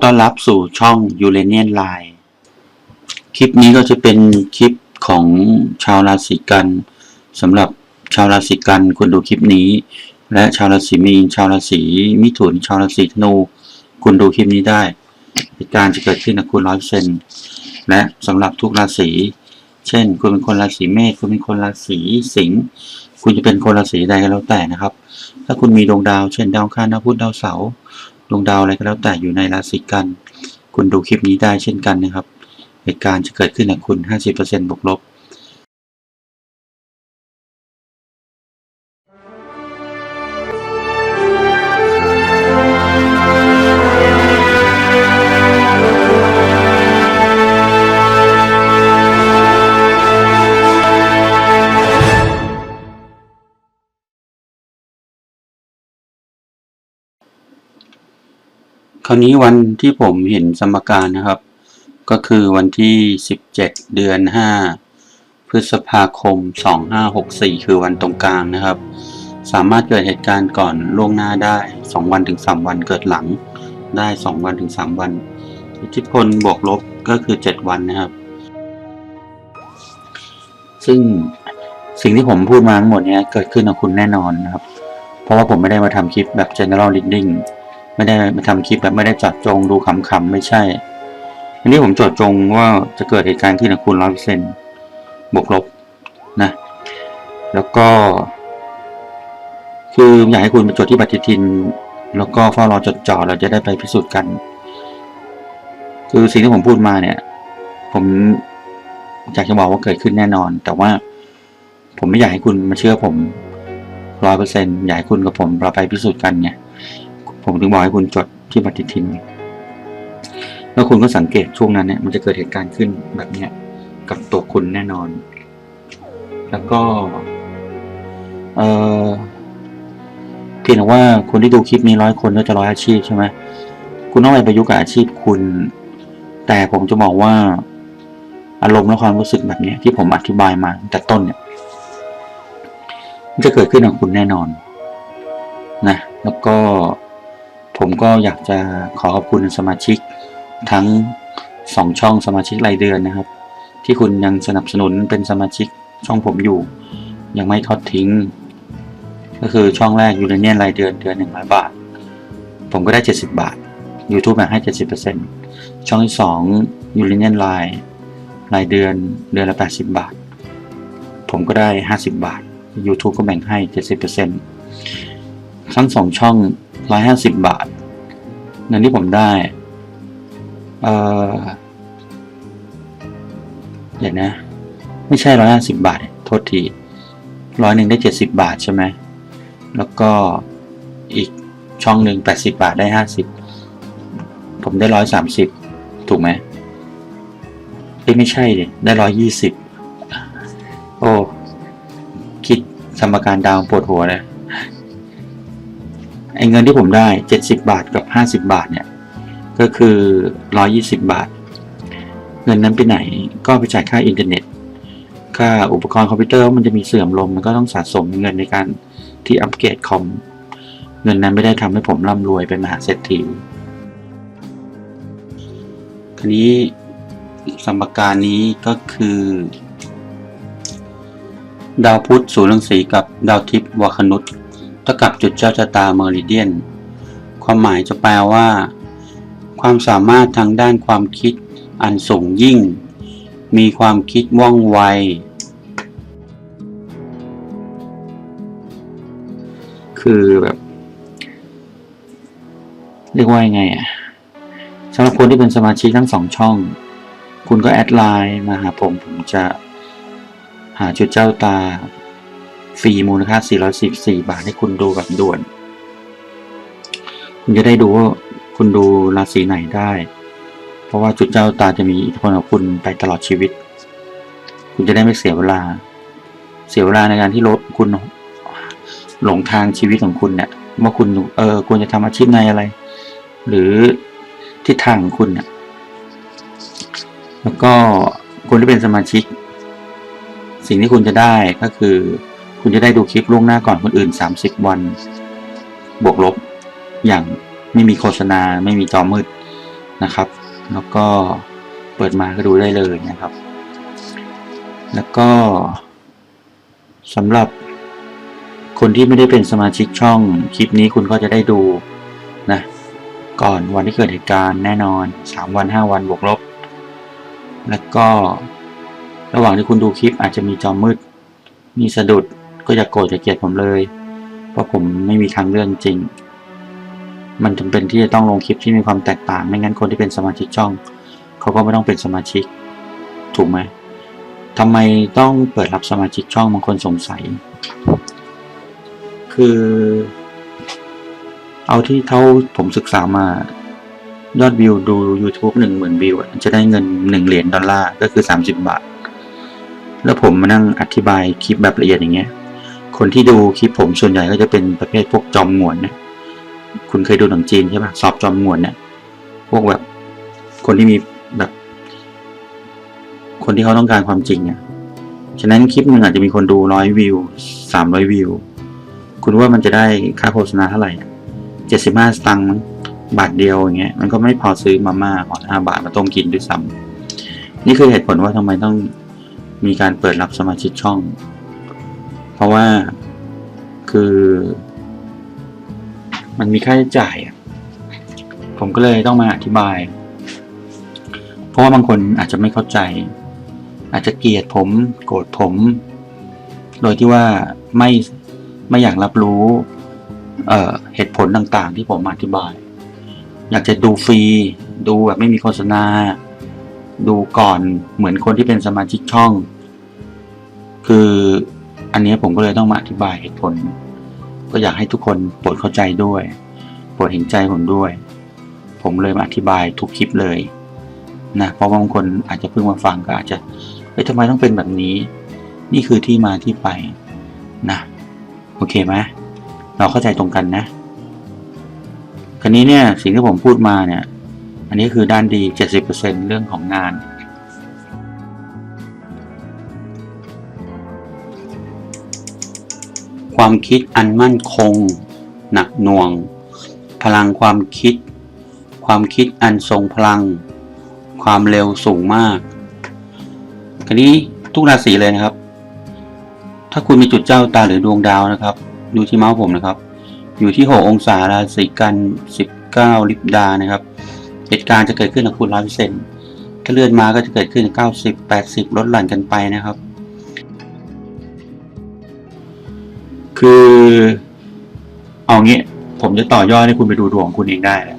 อต้อนรับสู่ช่อง u r a n i a n Line คลิปนี้ก็จะเป็นคลิปของชาวราศีกันสำหรับชาวราศีกันควรดูคลิปนี้ และชาวราศีมีนชาวราศีมิถุนชาวราศีธนูคุณดูคลิปนี้ได้เหตุการณ์จะเกิดขึ้นกับคุณร้อยเซนและสำหรับทุกราศีเช่น คุณเป็นคนราศีเมษคุณเป็นคนราศีสิงห์คุณจะเป็นคนราศีใดก็แล้วแต่นะครับ ถ้าคุณมีดวงดาว เช่นดาวคารดาวพุธดาวเสาร์ ดวงดาวอะไรก็แล้วแต่อยู่ในราศีกัน คุณดูคลิปนี้ได้เช่นกันนะครับ เหตุการณ์จะเกิดขึ้นกับคุณ 50%บวกลบ ราวนี้วันที่ผมเห็นสมการนะครับ ก็คือวันที่ 17 เดือน 5 พฤษภาคม 2564 คือวันตรงกลางนะครับ สามารถเกิดเหตุการณ์ก่อนล่วงหน้าได้ 2 วันถึง 3 วันเกิดหลังได้ 2 วันถึง 3 วัน อิทธิพลบวกลบก็คือ 7 วันนะครับ ซึ่งสิ่งที่ผมพูดมาทั้งหมดเนี้ยเกิดขึ้นกับคุณแน่นอนนะครับ เพราะว่าผมไม่ได้มาทำคลิปแบบ general reading ไม่ได้มาทำคลิปแบบไม่ได้จัดจงดูขำๆไม่ใช่ อันนี้ผมเจดจงว่าจะเกิดเหตุการณ์ขึ้นกับคุณร้อยเปอร์เซ็นบวกลบนะ แล้วก็ คืออยากให้คุณไปจดที่ปฏิทิน แล้วก็เฝ้ารอจดจ่อเราจะได้ไปพิสูจน์กัน คือสิ่งที่ผมพูดมาเนี่ย ผมอยากจะบอกว่าเกิดขึ้นแน่นอน แต่ว่าผมไม่อยากให้คุณมาเชื่อผมร้อยเปอร์เซ็นต์อยากให้คุณกับผมเราไปพิสูจน์กันไง ผมถึงบอกให้คุณจดที่ปฏิทิน แล้วคุณก็สังเกตช่วงนั้นเนี่ย มันจะเกิดเหตุการณ์ขึ้นแบบเนี้ยกับตัวคุณแน่นอน แล้วก็ เออเพียงแต่ว่าคนที่ดูคลิปนี้ร้อยคนก็จะร้อยอาชีพใช่ไหมคุณต้องไปประยุกต์กับอาชีพคุณ แต่ผมจะบอกว่า อารมณ์และความรู้สึกแบบเนี้ยที่ผมอธิบายมาแต่ต้นเนี่ยมันจะเกิดขึ้นกับคุณแน่นอนนะแล้วก็ ผมก็อยากจะขอขอบคุณสมาชิกทั้งสองช่องสมาชิกรายเดือนนะครับ ที่คุณยังสนับสนุนเป็นสมาชิกช่องผมอยู่ ยังไม่ทอดทิ้ง ก็คือช่องแรกยูเรเนียนรายเดือนเดือนหนึ่งร้อยบาท ผมก็ได้เจ็ดสิบบาท YouTube แบ่งให้เจ็ดสิบเปอร์เซ็นช่องที่สองยูเรเนียนไลน์รายเดือนเดือนละแปดสิบบาท ผมก็ได้ห้าสิบบาท YouTube ก็แบ่งให้เจ็ดสิบเปอร์เซ็นทั้งสองช่องร้อยห้าสิบบาท เงินที่ผมได้ เออเดี๋ยวนะ ไม่ใช่ร้อยห้าสิบบาท โทษทีร้อยหนึ่งได้เจ็ดสิบบาทใช่ไหม แล้วก็อีกช่องหนึ่งแปดสิบาทได้ห้าสิบผมได้ร้อยสามสิบถูกไหมไม่ใช่ดิได้ร้อยยี่สิบโอ้ คิดสมการดาวปวดหัวเลย ไอ้เงินที่ผมได้เจ็ดสิบาทกับห้าสิบาทเนี่ย ก็คือร้อยี่สิบาท เงินนั้นไปไหนก็ไปจ่ายค่าอินเทอร์เน็ต ค่าอุปกรณ์คอมพิวเตอร์มันจะมีเสื่อมลง มันก็ต้องสะสมเงินในการที่อัปเกรดคอม เงินนั้นไม่ได้ทำให้ผมร่ำรวยเป็นมหาเศรษฐีทีนี้สมการนี้ก็คือ ดาวพุธศูนย์รังสีกับดาวทิพย์วาคนุษ เท่ากับจุดเจ้าชะตาเมอริเดียน ความหมายจะแปลว่า ความสามารถทางด้านความคิดอันสูงยิ่ง มีความคิดว่องไว คือแบบเรียกว่ายังไงอะสำหรับคนที่เป็นสมาชิกทั้งสองช่อง คุณก็แอดไลน์มาหาผม ผมจะหาจุดเจ้าตา ฟรีมูลค่า 414 บาทให้คุณดูแบบด่วน คุณจะได้ดูว่าคุณดูราศีไหนได้ เพราะว่าจุดเจ้าตาจะมีอิทธิพลกับคุณไปตลอดชีวิต คุณจะได้ไม่เสียเวลา เสียเวลาในการที่ลดคุณหลงทางชีวิตของคุณเนี่ยว่าคุณเออควรจะทำอาชีพในอะไร หรือทิศทางของคุณเนี่ยแล้วก็คุณที่เป็นสมาชิก สิ่งที่คุณจะได้ก็คือ คุณจะได้ดูคลิปล่วงหน้าก่อนคนอื่น 30 วัน บวกลบ อย่างไม่มีโฆษณาไม่มีจอมืดนะครับ แล้วก็เปิดมาก็ดูได้เลยนะครับ แล้วก็สำหรับคนที่ไม่ได้เป็นสมาชิกช่องคลิปนี้คุณก็จะได้ดูนะก่อนวันที่เกิดเหตุการณ์แน่นอนสามวันห้าวันบวกลบ แล้วก็ระหว่างที่คุณดูคลิปอาจจะมีจอมืด มีสะดุด ก็อย่าโกรธอย่าเกลียดผมเลย เพราะผมไม่มีทางเลือกจริง มันจำเป็นที่จะต้องลงคลิปที่มีความแตกต่าง ไม่งั้นคนที่เป็นสมาชิกช่อง เขาก็ไม่ต้องเป็นสมาชิก ถูกไหมทำไมต้องเปิดรับสมาชิกช่องบางคนสงสัย คือ เอาที่เท่าผมศึกษามายอดวิวดู YouTube หนึ่งหมื่นวิวจะได้เงินหนึ่งเหรียญดอลลาร์ก็คือสามสิบบาท แล้วผมมานั่งอธิบายคลิปแบบละเอียดอย่างเงี้ย คนที่ดูคลิปผมส่วนใหญ่ก็จะเป็นประเภทพวกจอมหงวนนะคุณเคยดูหนังจีนใช่ปะสอบจอมหงวนเนี่ยพวกแบบคนที่มีแบบ คนที่เขาต้องการความจริงอะฉะนั้นคลิปหนึ่งอาจจะมีคนดูร้อยวิวสามร้อยวิว คุณว่ามันจะได้ค่าโฆษณาเท่าไหร่เจ็ดสิบห้าสตังค์บาทเดียวอย่างเงี้ยมันก็ไม่พอซื้อมาม่าห่อห้าบาทมาต้มกินด้วยซ้ำนี่คือเหตุผลว่าทำไมต้องมีการเปิดรับสมาชิกช่อง เพราะว่าคือ มันมีค่าใช้จ่าย ผมก็เลยต้องมาอธิบาย เพราะว่าบางคนอาจจะไม่เข้าใจ อาจจะเกลียดผม โกรธผม โดยที่ว่าไม่ไม่อยากรับรู้เเหตุผลต่างๆ ที่ผมอธิบาย อยากจะดูฟรี ดูแบบไม่มีโฆษณา ดูก่อนเหมือนคนที่เป็นสมาชิกช่อง คือ อันนี้ผมก็เลยต้องมาอธิบายเหตุผล ก็อยากให้ทุกคนโปรดเข้าใจด้วย โปรดเห็นใจผมด้วย ผมเลยมาอธิบายทุกคลิปเลยนะเพราะบางคนอาจจะเพิ่งมาฟังก็อาจจะเฮ้ยทำไมต้องเป็นแบบนี้ นี่คือที่มาที่ไปนะโอเคไหมเราเข้าใจตรงกันนะคราวนี้เนี่ยสิ่งที่ผมพูดมาเนี่ย อันนี้คือด้านดี 70%เรื่องของงาน ความคิดอันมั่นคง หนักหน่วง พลังความคิด ความคิดอันทรงพลัง ความเร็วสูงมากคราวนี้ทุกราศีเลยนะครับ ถ้าคุณมีจุดเจ้าตาหรือดวงดาวนะครับ ดูที่เมาส์ผมนะครับ อยู่ที่ 6 องศาราศีกัน 19 ลิบดานะครับเหตุการณ์จะเกิดขึ้นกับคุณร้อยเปอร์เซ็นต์ถ้าเลื่อนมาก็จะเกิดขึ้น 90 80 ลดหลั่นกันไปนะครับ คือเอางี้ ผมจะต่อยอดให้คุณไปดูดวงคุณเองได้แหละ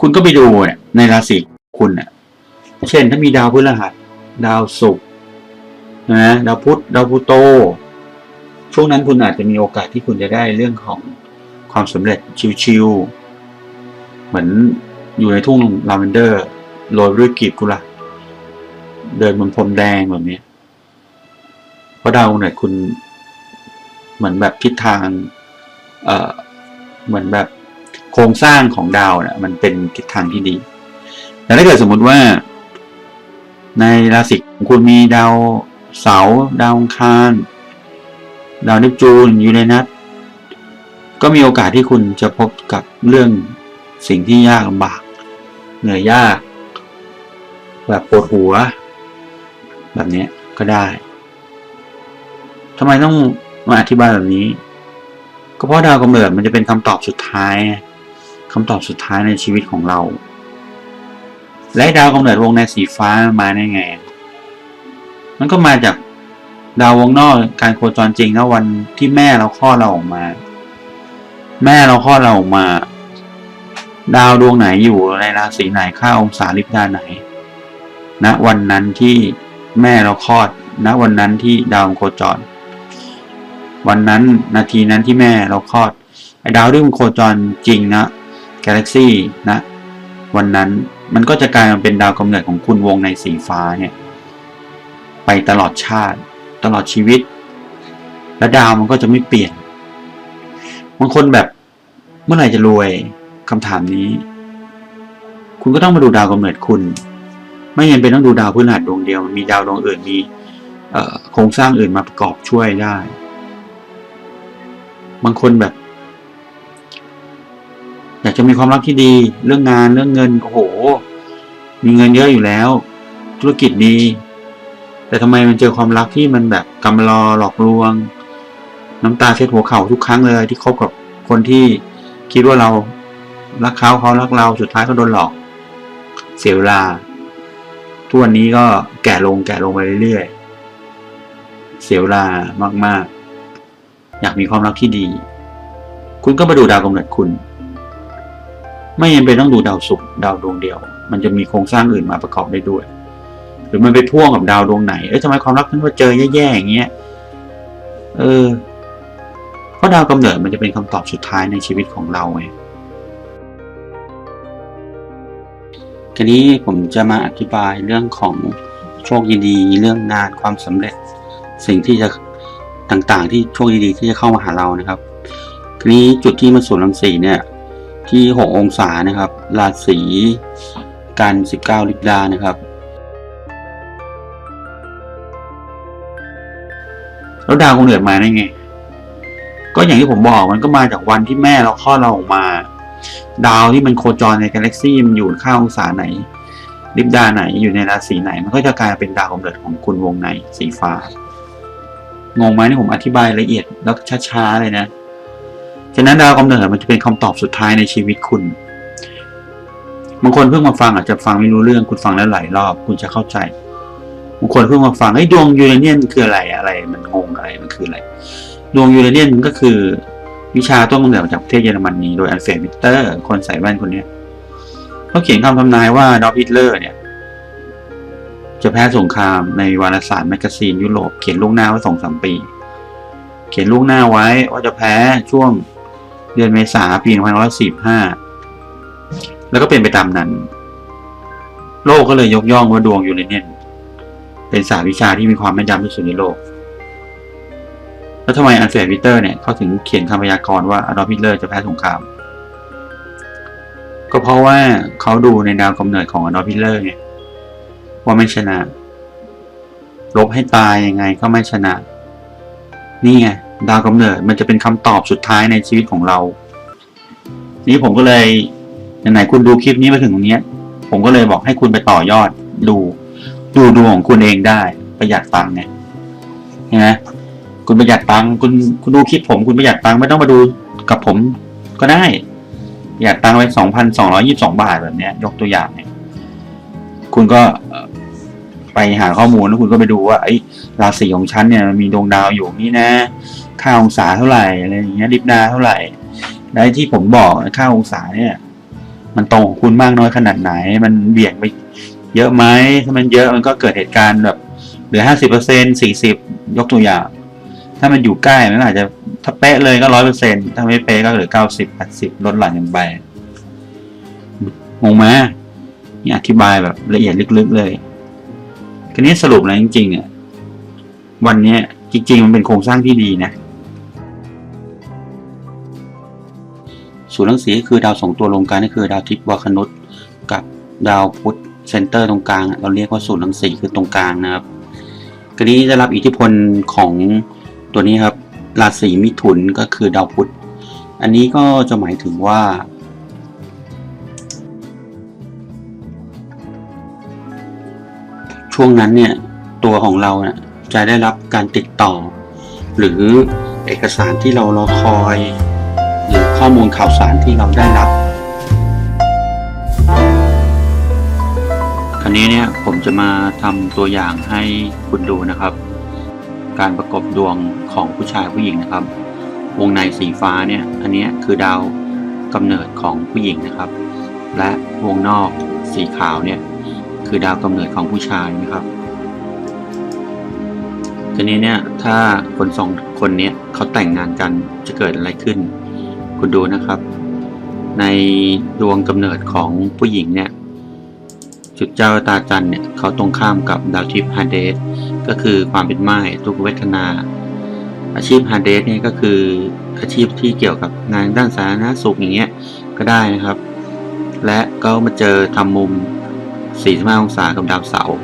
คุณก็ไปดูเนี่ยในราศีคุณเนี่ยเช่นถ้ามีดาวพฤหัส ดาวศุกร์นะดาวพุธดาวพลูโต ช่วงนั้นคุณอาจจะมีโอกาสที่คุณจะได้เรื่องของความสำเร็จชิวๆเหมือนอยู่ในทุ่งลาเวนเดอร์โรยด้วยกลีบกุหลาบเดินบนพรมแดงแบบนี้เพราะดาวดวงไหนคุณ เหมือนแบบทิศทาง เอ่อ เหมือนแบบโครงสร้างของดาวเนี่ยมันเป็นทิศทางที่ดี แต่ถ้าเกิดสมมุติว่า ในราศีของคุณมีดาวเสาร์ดาวอังคารดาวเนปจูนยูเรนัสก็มีโอกาสที่คุณจะพบกับเรื่องสิ่งที่ยากลำบาก เหนื่อยยาก แบบปวดหัว แบบนี้ก็ได้ทำไมต้อง มาอธิบายแบบนี้ ก็เพราะดาวกำเนิดมันจะเป็นคำตอบสุดท้ายคำตอบสุดท้ายในชีวิตของเรา และดาวกำเนิดวงในสีฟ้ามาได้ไง มันก็มาจากดาววงนอกการโคจรจริงนะวันที่แม่เราคลอดเราออกมา แม่เราคลอดเราออกมา ดาวดวงไหนอยู่ในราศีไหนค่าองศาลิบดาไหนณนะวันนั้นที่แม่เราคลอดณนะวันนั้นที่ดาวโคจร วันนั้นนาทีนั้นที่แม่เราคลอดไอ้ดาวที่มันโคจรจริงนะกาแล็กซี่นะ วันนั้นมันก็จะกลายมาเป็นดาวกำเนิดของคุณวงในสีฟ้าเนี่ยไปตลอดชาติ ตลอดชีวิต และดาวมันก็จะไม่เปลี่ยนบางคนแบบเมื่อไหร่จะรวยคำถามนี้ คุณก็ต้องมาดูดาวกำเนิดคุณ ไม่ยังเป็นต้องดูดาวพื้นหัสดวงเดียวมีดาวดวงอื่นมีโครงสร้างอื่นมาประกอบช่วยได้ บางคนแบบ อยากจะมีความรักที่ดี เรื่องงานเรื่องเงินโอ้โห มีเงินเยอะอยู่แล้ว ธุรกิจดีแต่ทำไมมันเจอความรักที่มันแบบกำลอหลอกลวง น้ำตาเช็ดหัวเข่าทุกครั้งเลย ที่คบกับคนที่คิดว่าเรารักเขาเขารักเราสุดท้ายก็โดนหลอก เสียเวลาทุกวันนี้ก็แก่ลงแก่ลงไปเรื่อยๆเสียเวลามากๆ อยากมีความรักที่ดี คุณก็มาดูดาวกำเนิดคุณ ไม่ยังเป็นต้องดูดาวศุกร์ดาวดวงเดียว มันจะมีโครงสร้างอื่นมาประกอบได้ด้วย หรือมันไปพ่วงกับดาวดวงไหน เอ้ยทำไมความรักฉันว่าเจอแย่ๆอย่างเงี้ย เออ เพราะดาวกำเนิดมันจะเป็นคำตอบสุดท้ายในชีวิตของเราไงทีนี้ผมจะมาอธิบายเรื่องของโชคดีๆเรื่องงานความสำเร็จ สิ่งที่จะ ต่างๆ ที่โชคดีๆที่จะเข้ามาหาเรานะครับทีนี้จุดที่มันสูนรังสีเนี่ย ที่หกองศานะครับ ราศีกันสิบเก้าลิบดานะครับแล้วดาวกำเนิดมาได้ไง ก็อย่างที่ผมบอกมันก็มาจากวันที่แม่เราคลอดเราออกมา ดาวที่มันโคจรในกาแล็กซี่มันอยู่ข้างองศาไหนลิบดาไหนอยู่ในราศีไหน มันก็จะกลายเป็นดาวกำเนิดของคุณวงในสีฟ้า งงไหมนี่ผมอธิบายละเอียดแล้วช้าๆเลยนะ ฉะนั้นดาวกำเนิดมันจะเป็นคำตอบสุดท้ายในชีวิตคุณ บางคนเพิ่งมาฟังอาจจะฟังไม่รู้เรื่องคุณฟังแล้วหลายรอบ คุณจะเข้าใจ บางคนเพิ่งมาฟังไอ้ดวงยูเรเนียนคืออะไรอะไร มันงงอะไรมันคืออะไร ดวงยูเรเนียนก็คือ วิชาต้นกำเนิดมาจากประเทศเยอรมนีโดยอัลเฟรดวิเตอร์ คนใส่แว่นคนนี้เขาเขียนคำทำนายว่าดอฟฮิตเลอร์เนี่ย จะแพ้สงครามในวารสารแมกกาซีนยุโรปเขียนล่วงหน้าไว้สองสามปี เขียนล่วงหน้าไว้ว่าจะแพ้ช่วงเดือนเมษาปี2545 แล้วก็เป็นไปตามนั้น โลกก็เลยยกย่องว่าดวงยูเรเนียนเป็นศาสตร์วิชาที่มีความแม่นยำที่สุดในโลก แล้วทำไมอันเฟรดวิเตอร์เนี่ยเขาถึงเขียนคำพยากรณ์ว่าอดอล์ฟฮิตเลอร์จะแพ้สงคราม ก็เพราะว่าเขาดูในดาวกำเนิดของอดอล์ฟฮิตเลอร์ไงว่ยาไม่ชนะ ลบให้ตายยังไงก็ไม่ชนะ นี่ไงดาวกำเนิดมันจะเป็นคำตอบสุดท้ายในชีวิตของเรา นี่ผมก็เลยไหนๆคุณดูคลิปนี้มาถึงตรงนี้ผมก็เลยบอกให้คุณไปต่อยอดดูดูดวงของคุณเองได้ ประหยัดตังค์ไงเห็นไหมคุณประหยัดตังค์คุณคุณดูคลิปผมคุณประหยัดตังค์ไม่ต้องมาดูกับผมก็ได้ประหยัดตังค์ไว้สองพันสองร้อยี่สิบสองบาทแบบเนี้ย ยกตัวอย่างเนี่ย คุณก็ ไปหาข้อมูลแล้วคุณก็ไปดูว่าไอ้ราศีของฉันเนี่ยมันมีดวงดาวอยู่นี่นะ ค่าองศาเท่าไหร่อะไรอย่างเงี้ยลิบดาเท่าไหร่แล้ที่ผมบอกค่าองศาเนี่ย มันตรงกับคุณมากน้อยขนาดไหน มันเบี่ยงไปเยอะไหมถ้ามันเยอะมันก็เกิดเหตุการณ์แบบเหลือห้าสิบเปอร์เซ็นสี่สิบยกตัวอย่าง ถ้ามันอยู่ใกล้มันอาจจะถ้าเป๊ะเลยก็ร้อยเปอร์เซ็นถ้าไม่เป๊ะก็เหลือเก้าสิบแปดสิบลดหลั่นกันไปงงไหมนี่อธิบายแบบละเอียดลึกๆเลย ทีนี้สรุปแล้วจริงๆอะวันนี้จริง ๆ มันเป็นโครงสร้างที่ดีนะศูนย์รังสีคือดาวสองตัวรวมกันก็คือดาวทิพย์วาคนุษกับดาวพุธเซนเตอร์ตรงกลาง เราเรียกว่าศูนย์รังสีคือตรงกลางนะครับทีนี้จะรับอิทธิพลของตัวนี้ครับราศีมิถุนก็คือดาวพุธอันนี้ก็จะหมายถึงว่า ช่วงนั้นเนี่ยตัวของเราเนี่ยจะได้รับการติดต่อ หรือเอกสารที่เรารอคอย หรือข้อมูลข่าวสารที่เราได้รับคราวนี้เนี่ยผมจะมาทำตัวอย่างให้คุณดูนะครับ การประกบดวงของผู้ชายผู้หญิงนะครับ วงในสีฟ้าเนี่ยอันนี้คือดาวกำเนิดของผู้หญิงนะครับ และวงนอกสีขาวเนี่ย คือดาวกำเนิดของผู้ชายนะครับทีนี้เนี่ยถ้าคนสองคนเนี้ยเขาแต่งงานกันจะเกิดอะไรขึ้น คุณดูนะครับ ในดวงกำเนิดของผู้หญิงเนี่ยจุดเจ้าตาจันเนี่ยเขาตรงข้ามกับดาวทิพย์ฮาเดสก็คือความเป็นไม้ทุกเวทนา อาชีพฮาเดสเนี่ยก็คืออาชีพที่เกี่ยวกับงานด้านสาธารณสุขอย่างเงี้ยก็ได้นะครับ และก็มาเจอทำมุม 45 องศากับดาวเสาร์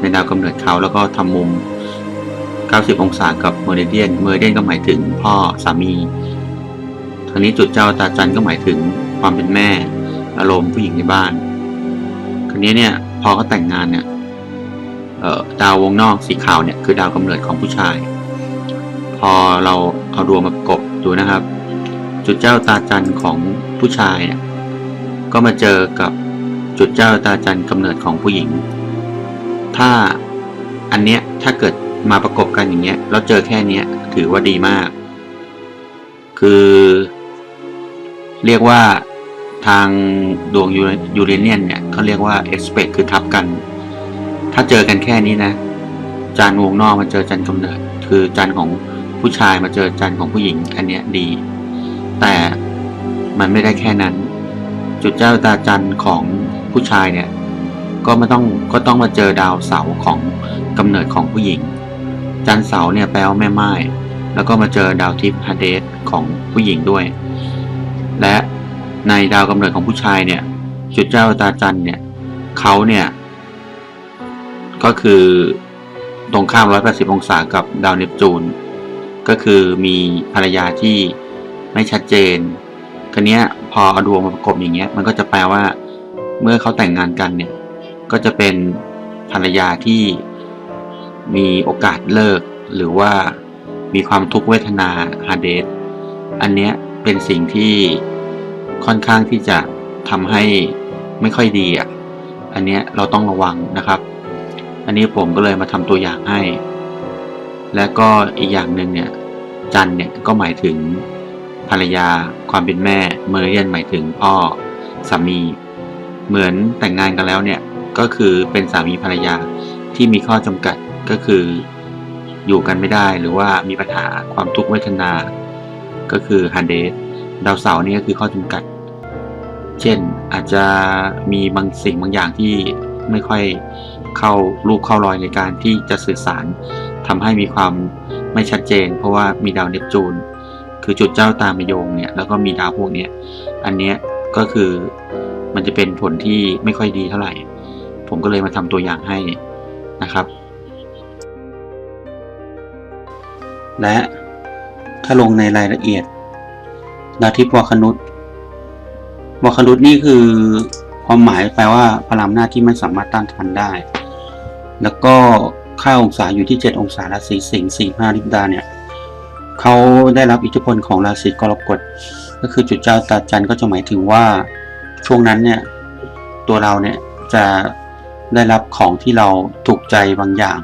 ในดาวกำเนิดเขาแล้วก็ทำมุม 90 องศากับเมอริเดียน เมอริเดียนก็หมายถึงพ่อสามีทางนี้จุดเจ้าตาจันก็หมายถึงความเป็นแม่ อารมณ์ผู้หญิงในบ้านคราวนี้เนี่ยพอเขาแต่งงานเนี่ยดาววงนอกสีขาวเนี่ยคือดาวกำเนิดของผู้ชาย พอเราเอาดวงมากบดูนะครับ จุดเจ้าตาจันของผู้ชายเนี่ยก็มาเจอกับ จุดเจ้าตาจันทร์กำเนิดของผู้หญิง ถ้าอันเนี้ยถ้าเกิดมาประกบกันอย่างเงี้ยแล้วเจอแค่เนี้ยถือว่าดีมาก คือ เรียกว่าทางดวงยูเรเนียนเนี่ยเขาเรียกว่า expect คือทับกัน ถ้าเจอกันแค่นี้นะ จานวงนอกมาเจอจันกำเนิด คือจันของผู้ชายมาเจอจันของผู้หญิง อันเนี้ยดี แต่มันไม่ได้แค่นั้น จุดเจ้าตาจันของ ผู้ชายเนี่ยก็ไม่ต้องก็ต้องมาเจอดาวเสาของกำเนิดของผู้หญิง จันเสาเนี่ยแปลว่าแม่ไม้แล้วก็มาเจอดาวทิพย์ฮาเดสของผู้หญิงด้วย และในดาวกำเนิดของผู้ชายเนี่ยจุดเจ้าตาจันเนี่ยเขาเนี่ยก็คือตรงข้าม 180 องศากับดาวเนปจูน ก็คือมีภรรยาที่ไม่ชัดเจนคันนี้พอเอาดวงมาประกบอย่างเงี้ย มันก็จะแปลว่า เมื่อเขาแต่งงานกันเนี่ย ก็จะเป็นภรรยาที่มีโอกาสเลิก หรือว่ามีความทุกขเวทนาฮาเดสอันเนี้ยเป็นสิ่งที่ค่อนข้างที่จะทำให้ไม่ค่อยดีอะ อันเนี้ยเราต้องระวังนะครับ อันนี้ผมก็เลยมาทำตัวอย่างให้ และก็อีกอย่างหนึ่งเนี่ย จันเนี่ยก็หมายถึงภรรยาความเป็นแม่ เมอร์เรียนหมายถึงพ่อสามี เหมือนแต่งงานกันแล้วเนี่ยก็คือเป็นสามีภรรยาที่มีข้อจำกัดก็คืออยู่กันไม่ได้หรือว่ามีปัญหาความทุกข์เวทนา ก็คือฮันเดสดาวเสาร์นี่ก็คือข้อจำกัด เช่นอาจจะมีบางสิ่งบางอย่างที่ไม่ค่อยเข้ารูปเข้ารอยในการที่จะสื่อสารทำให้มีความไม่ชัดเจน เพราะว่ามีดาวเนปจูน คือจุดเจ้าตามโยงเนี่ยแล้วก็มีดาวพวกเนี้ยอันเนี้ยก็คือ มันจะเป็นผลที่ไม่ค่อยดีเท่าไหร่ ผมก็เลยมาทำตัวอย่างให้นะครับ และถ้าลงในรายละเอียดดาทิพวคนุตวคนุตนี่คือความหมายแปลว่าพลังหน้าที่ไม่สามารถต้านทานได้ แล้วก็ค่าองศาอยู่ที่ 7 องศาราศีสิงห์สี่ห้าลิบดาเนี่ยเขาได้รับอิทธิพลของราศีกรกฎก็คือจุดเจ้าตาจันทร์ก็จะหมายถึงว่า ช่วงนั้นเนี่ยตัวเราเนี่ยจะได้รับของที่เราถูกใจบางอย่าง